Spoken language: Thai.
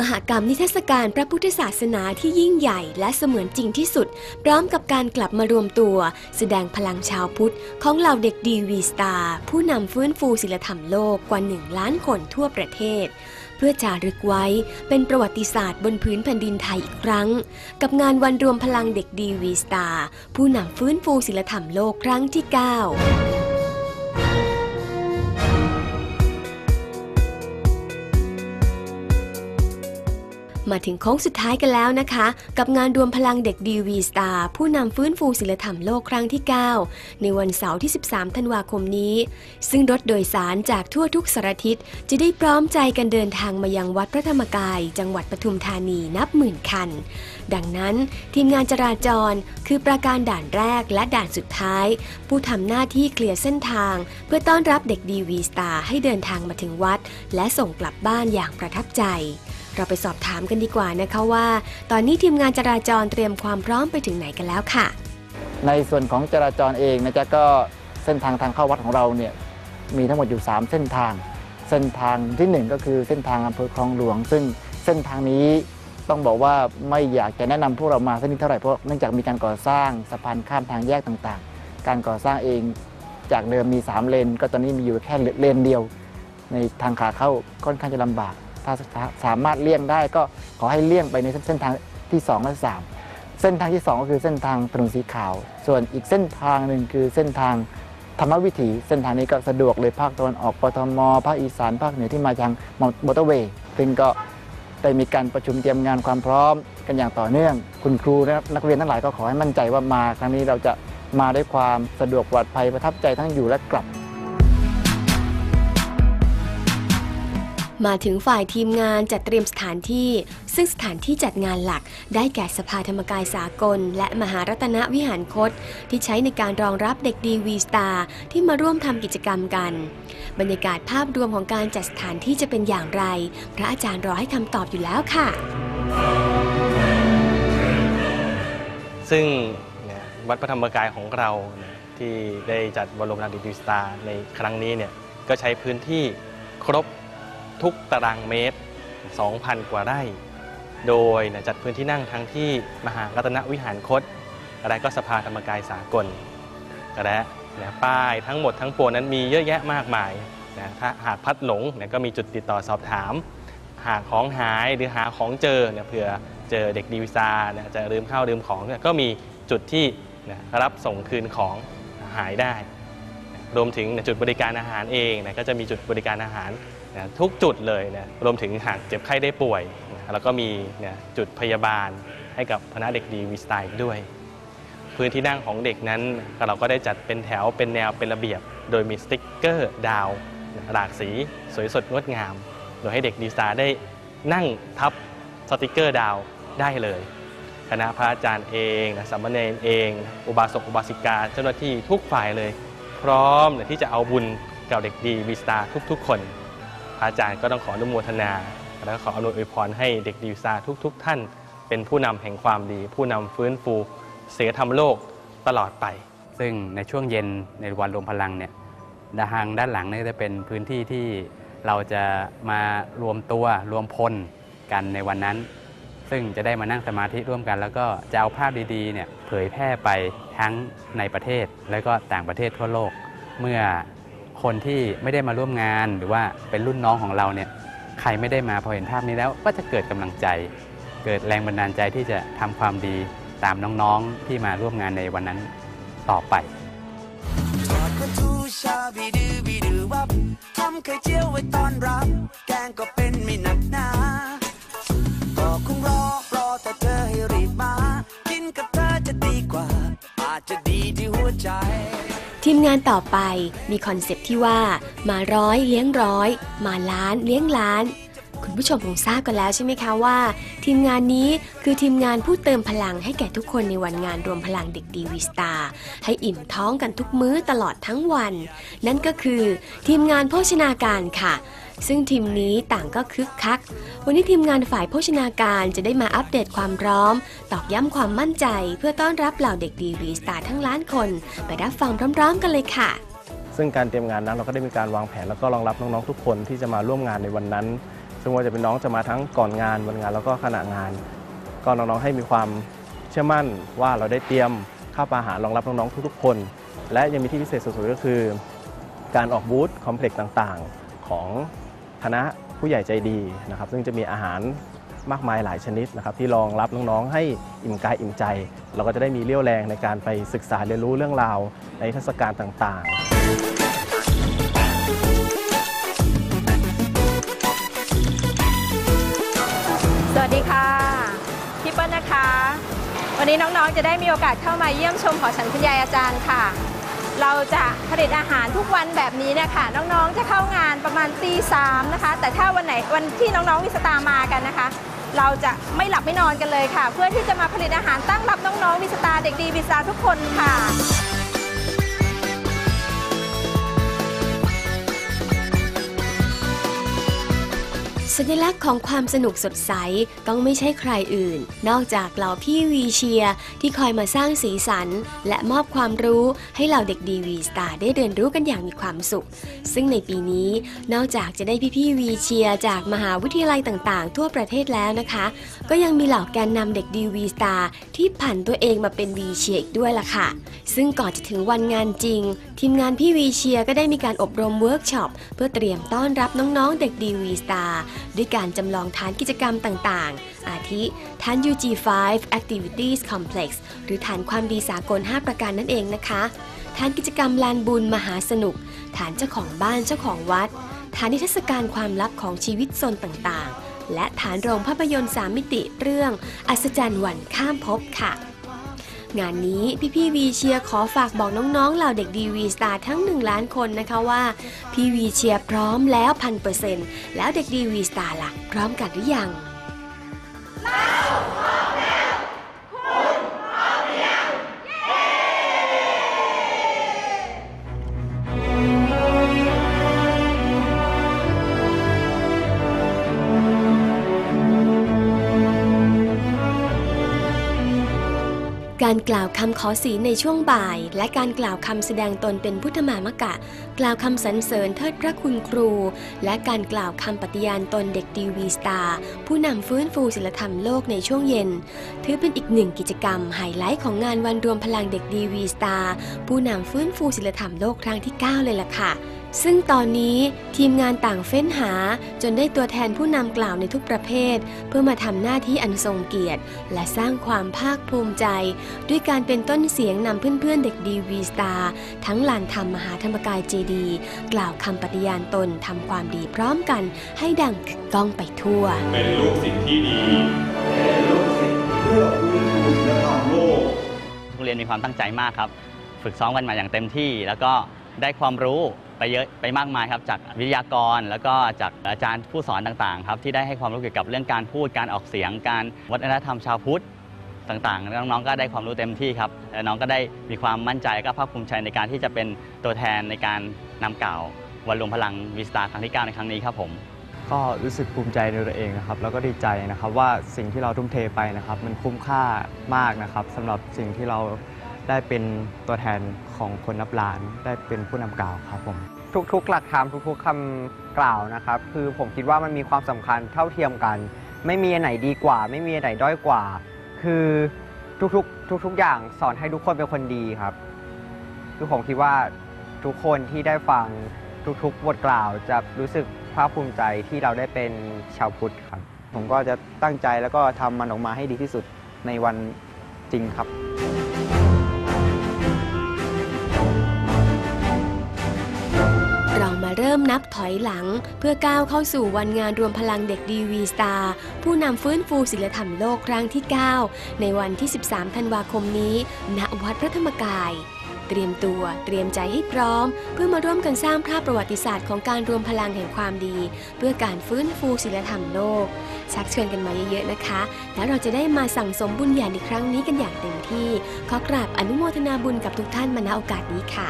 มหกรรมนิทรรศการพระพุทธศาสนาที่ยิ่งใหญ่และเสมือนจริงที่สุด พร้อมกับการกลับมารวมตัว แสดงพลังชาวพุทธ ของเหล่าเด็กดีวีสตาร์ผู้นำฟื้นฟูศิลธรรมโลกกว่า1ล้านคนทั่วประเทศ เพื่อจารึกไว้เป็นประวัติศาสตร์บนพื้นแผ่นดินไทยอีกครั้ง กับงานวันรวมพลังเด็กดีวีสตาร์ผู้นำฟื้นฟูศิลธรรมโลกครั้งที่ 9 มาถึงโค้งสุดท้ายกันแล้วนะคะ กับงานรวมพลังเด็กดีวีสตาร์ผู้นำฟื้นฟูศิลธรรมโลกครั้งที่ 9 ในวันเสาร์ที่ 13 ธันวาคมนี้ ซึ่งรถโดยสารจากทั่วทุกสารทิศจะได้พร้อมใจกันเดินทางมายังวัดพระธรรมกาย จังหวัดปทุมธานีนับหมื่นคัน ดังนั้นทีมงานจราจร คือประการด่านแรกและด่านสุดท้าย ผู้ทำหน้าที่เคลียร์เส้นทาง เพื่อต้อนรับเด็กดีวีสตาร์ให้เดินทางมาถึงวัด และส่งกลับบ้านอย่างประทับใจ เราไปสอบถามกันดีกว่านะคะว่า ตอนนี้ทีมงานจราจรเตรียมความพร้อมไปถึงไหนกันแล้วค่ะ ในส่วนของจราจรเองนะจ๊ะก็เส้นทางทางเข้าวัดของเราเนี่ยมีทั้งหมดอยู่ 3 เส้นทาง เส้นทางทีหนึ่1 ก็คือเส้นทางอำเภอคลองหลวง ซึ่งเส้นทางนี้ต้องบอกว่าไม่อยากจะแนะนำพวกเรามาเส้นนี้เท่าไหร่เพราะเนื่องจากมีการก่อสร้างสะพานข้ามทางแยกต่างๆ การก่อสร้างเองจากเดิมมี 3 เลน ก็ตอนนี้มีอยู่แค่เลนเดียว ในทางขาเข้าค่อนข้างจะลำบาก ถ้าสามารถเลี่ยงได้ก็ขอให้เลี่ยงไปในเส้นทางที่ 2 และ 3 เส้นทางที่ 2 ก็คือเส้นทางถนนสีขาว ส่วนอีกเส้นทางหนึ่งคือเส้นทางธรรมวิถีเส้นทางนี้ก็สะดวกเลยภาคตะวันออกปทมภาคอีสานภาคเหนือที่มาทางมอเตอร์เวย์ซึ่งก็ได้มีการประชุมเตรียมงานความพร้อมกันอย่างต่อเนื่อง คุณครูนักเรียนทั้งหลายก็ขอให้มั่นใจว่ามาครั้งนี้เราจะมาด้วยความสะดวกปลอดภัยประทับใจทั้งอยู่และกลับ มาถึงฝ่ายทีมงานจัดเตรียมสถานที่ ซึ่งสถานที่จัดงานหลัก ได้แก่สภาธรรมกายสากล และมหารัตนวิหารคต ที่ใช้ในการรองรับเด็กดีวีสตาร์ที่มาร่วมทำกิจกรรมกัน บรรยากาศภาพรวมของการจัดสถานที่จะเป็นอย่างไร พระอาจารย์รอให้คำตอบอยู่แล้วค่ะ ซึ่งวัดพระธรรมกายของเราที่ได้จัดบรมราชดิสตาร์ในครั้งนี้เนี่ยก็ใช้พื้นที่ครบ ทุกตารางเมตร 2,000 กว่าไร่ โดยจัดพื้นที่นั่งทั้งที่มหารัตนวิหารคตและก็สภาธรรมกายสากลและนี่ยป้ายทั้งหมดทั้งปวงนั้นมีเยอะแยะมากมายนะถ้าหากพัดหลงนี่ยก็มีจุดติดต่อสอบถาม หากของหายหรือหาของเจอเนี่ยเผื่อเจอเด็กดีวิซานี่ยจะลืมข้าวลืมของเนี่ยก็มีจุดที่นะรับส่งคืนของหายได้ รวมถึงจุดบริการอาหารเองก็จะมีจุดบริการอาหารนะทุกจุดเลยนะรวมถึงหากเจ็บไข้ได้ป่วยนะแล้วก็มีจุดพยาบาลให้กับคณะเด็กดีวิสไตล์ด้วย พื้นที่นั่งของเด็กนั้นเราก็ได้จัดเป็นแถวเป็นแนวเป็นระเบียบ โดยมีสติ๊กเกอร์ดาวหลากสีสวยสดงดงาม โดยให้เด็กดีไซน์ได้นั่งทับสติกเกอร์ดาวได้เลยคณะพระอาจารย์เองนะสามเณรเอง อุบาสกอุบาสิกา เจ้าหน้าที่ทุกฝ่ายเลย พร้อมที่จะเอาบุญกับเด็กดีวีสตาร์ทุก ๆ คนพระอาจารย์ก็ต้องขออนุโมทนา และขออำนวยอวยพรให้เด็กดีวีสตาร์ทุก ๆ ท่าน เป็นผู้นำแห่งความดี ผู้นำฟื้นฟูศีลธรรมโลกตลอดไป ซึ่งในช่วงเย็นในวันรวมพลังเนี่ยด้านทางด้านหลังนี่จะเป็นพื้นที่ที่เราจะมารวมตัวรวมพลกันในวันนั้น ซึ่งจะได้มานั่งสมาธิร่วมกัน แล้วก็จะเอาภาพดีๆเนี่ยเผยแพร่ไปทั้งในประเทศ และก็ต่างประเทศทั่วโลก เมื่อคนที่ไม่ได้มาร่วมงานหรือว่าเป็นรุ่นน้องของเราเนี่ยใครไม่ได้มาพอเห็นภาพนี้แล้วก็จะเกิดกำลังใจ เกิดแรงบันดาลใจที่จะทำความดีตามน้องๆที่มาร่วมงานในวันนั้นต่อไปทำไข่เจียวไว้ตอนรับ แกงก็เป็นไม่หนัก ใจ ทีมงานต่อไปมีคอนเซปที่ว่า มาร้อยเลี้ยงร้อย มาล้านเลี้ยงล้าน คุณผู้ชมคงทราบกันแล้วใช่ไหมคะว่า ทีมงานนี้คือทีมงานผู้เติมพลังให้แก่ทุกคนในวันงานรวมพลังเด็กดีวีสตาร์ให้อิ่มท้องกันทุกมื้อตลอดทั้งวัน นั่นก็คือ ทีมงานโภชนาการค่ะ ซึ่งทีมนี้ต่างก็คึกคัก วันนี้ทีมงานฝ่ายโภชนาการจะได้มาอัปเดตความพร้อม ตอกย้ำความมั่นใจ เพื่อต้อนรับเหล่าเด็กดีวีสตาร์ทั้งล้านคน ไปรับฟังพร้อมๆกันเลยค่ะ ซึ่งการเตรียมงานนั้นเราก็ได้มีการวางแผนแล้วก็รองรับน้องๆทุกคนที่จะมาร่วมงานในวันนั้น ซึ่งว่าจะเป็นน้องจะมาทั้งก่อนงานวันงานแล้วก็ขณะงาน ก็น้องๆให้มีความเชื่อมั่นว่าเราได้เตรียมข้าวปลาอาหารรองรับน้องๆทุกๆคน และยังมีที่พิเศษสุดๆก็คือ การออกบูธคอมเพล็กซ์ต่างๆ ของ คณะผู้ใหญ่ใจดีนะครับ ซึ่งจะมีอาหารมากมายหลายชนิดนะครับ ที่รองรับน้องๆ ให้อิ่มกายอิ่มใจ เราก็จะได้มีเรี่ยวแรงในการไปศึกษาเรียนรู้เรื่องราวในเทศกาลต่างๆสวัสดีค่ะพี่เปิ้ลนะคะ วันนี้น้องๆจะได้มีโอกาสเข้ามาเยี่ยมชมหอฉันคุณยายอาจารย์ค่ะ เราจะผลิตอาหารทุกวันแบบนี้นะคะน้องๆจะเข้างานประมาณตีสามนะคะ แต่ถ้าวันไหนวันที่น้องๆวิสตามากันนะคะ เราจะไม่หลับไม่นอนกันเลยค่ะ เพื่อที่จะมาผลิตอาหารตั้งรับน้องๆวิสตาเด็กดีวิสตาทุกคนค่ะ สัญลักษณ์ของความสนุกสดใสต้องไม่ใช่ใครอื่น นอกจากเหล่าพี่วีเชียที่คอยมาสร้างสีสัน และมอบความรู้ให้เหล่าเด็กดีวีสตาร์ได้เรียนรู้กันอย่างมีความสุข ซึ่งในปีนี้นอกจากจะได้พี่พี่วีเชียจากมหาวิทยาลัยต่างๆ ทั่วประเทศแล้วนะคะ ก็ยังมีเหล่าแกนนำเด็กดีวีสตาร์ที่ผันตัวเองมาเป็นวีเชียอีกด้วยล่ะค่ะ ซึ่งก่อนจะถึงวันงานจริง ทีมงานพี่วีเชียก็ได้มีการอบรมเวิร์กช็อปเพื่อเตรียมต้อนรับน้องๆเด็กดีวีสตาร์ด้วยการจำลองฐานกิจกรรมต่างๆ อาทิฐาน UG5 Activities Complex หรือฐานความดีสากล 5 ประการนั่นเองนะคะฐานกิจกรรมลานบุญมหาสนุก ฐานเจ้าของบ้านเจ้าของวัด ฐานนิทรรศการความลับของชีวิตโซนต่างๆ และฐานโรงภาพยนตร์สามมิติเรื่อง อัศจรรย์วันข้ามภพค่ะ งานนี้พี่พีวีเชียขอฝากบอกน้องๆเหล่าเด็กดีวีสตาร์ทั้ง 1 ล้านคนนะคะว่า พี่วีเชียพร้อมแล้วพันเปอร์เซ็นต์แล้วเด็กดีวีสตาร์ล่ะ พร้อมกันหรือยัง การกล่าวคำขอศีลในช่วงบ่าย และการกล่าวคำแสดงตนเป็นพุทธมามกะ กล่าวคำสรรเสริญเทิดพระคุณครู และการกล่าวคำปฏิญาณตนเด็กดีวีสตาร์ผู้นำฟื้นฟูศิลธรรมโลกในช่วงเย็น ถือเป็นอีกหนึ่งกิจกรรมไฮไลท์ของงานวันรวมพลังเด็กดีวีสตาร์ผู้นำฟื้นฟูศิลธรรมโลกครั้งที่ 9 เลยล่ะค่ะ ซึ่งตอนนี้ทีมงานต่างเฟ้นหาจนได้ตัวแทนผู้นำกล่าวในทุกประเภท เพื่อมาทำหน้าที่อันทรงเกียรติ และสร้างความภาคภูมิใจ ด้วยการเป็นต้นเสียงนำเพื่อนๆเด็กดีวีสตาร์ทั้งลานธรรมมหาธรรมกายเจดีย์กล่าวคำปฏิญาณตนทำความดีพร้อมกันให้ดังกึกก้องไปทั่ว เป็นลูกศิษย์ที่ดีโรงเรียนมีความตั้งใจมากครับ ฝึกซ้อมกันมาอย่างเต็มที่ แล้วก็ได้ความรู้ ไปเยอะไปมากมายครับจากวิทยากร แล้วก็จากอาจารย์ผู้สอนต่างๆครับที่ได้ให้ความรู้เกี่ยวกับเรื่องการพูดการออกเสียง การวัฒนธรรมชาวพุทธต่างๆ น้องๆก็ได้ความรู้เต็มที่ครับและน้องก็ได้มีความมั่นใจก็ภาคภูมิใจในการที่จะเป็นตัวแทนในการนำกล่าววันรวมพลังวิสตาครั้งที่9ในครั้งนี้ครับผมก็รู้สึกภูมิใจในตัวเองนะครับแล้วก็ดีใจนะครับว่าสิ่งที่เราทุ่มเทไปนะครับ มันคุ้มค่ามากนะครับสำหรับสิ่งที่เราได้เป็นตัวแทนของคนนับล้าน ได้เป็นผู้นำกล่าวครับผม ทุกๆ หลักธรรมทุกๆคำกล่าวนะครับ คือผมคิดว่ามันมีความสำคัญเท่าเทียมกัน ไม่มีอันไหนดีกว่า ไม่มีอันไหนด้อยกว่า คือทุกๆทุกๆอย่างสอนให้ทุกคนเป็นคนดีครับ คือผมคิดว่าทุกคนที่ได้ฟังทุกๆบทกล่าวจะรู้สึกภาคภูมิใจที่เราได้เป็นชาวพุทธครับ ผมก็จะตั้งใจแล้วก็ทำมันออกมาให้ดีที่สุดในวันจริงครับ นับถอยหลัง เพื่อก้าวเข้าสู่วันงานรวมพลังเด็กดีวีสตาร์ผู้นำฟื้นฟูศิลธรรมโลกครั้งที่ 9 ในวันที่ 13 ธันวาคมนี้ ณ วัดพระธรรมกาย เตรียมตัวเตรียมใจให้พร้อม เพื่อมาร่วมกันสร้างภาพประวัติศาสตร์ของการรวมพลังแห่งความดี เพื่อการฟื้นฟูศิลธรรมโลก ชักชวนกันมาเยอะๆนะคะ แล้วเราจะได้มาสั่งสมบุญใหญ่ในครั้งนี้กันอย่างเต็มที่ ขอกราบอนุโมทนาบุญกับทุกท่านมาณโอกาสนี้ค่ะ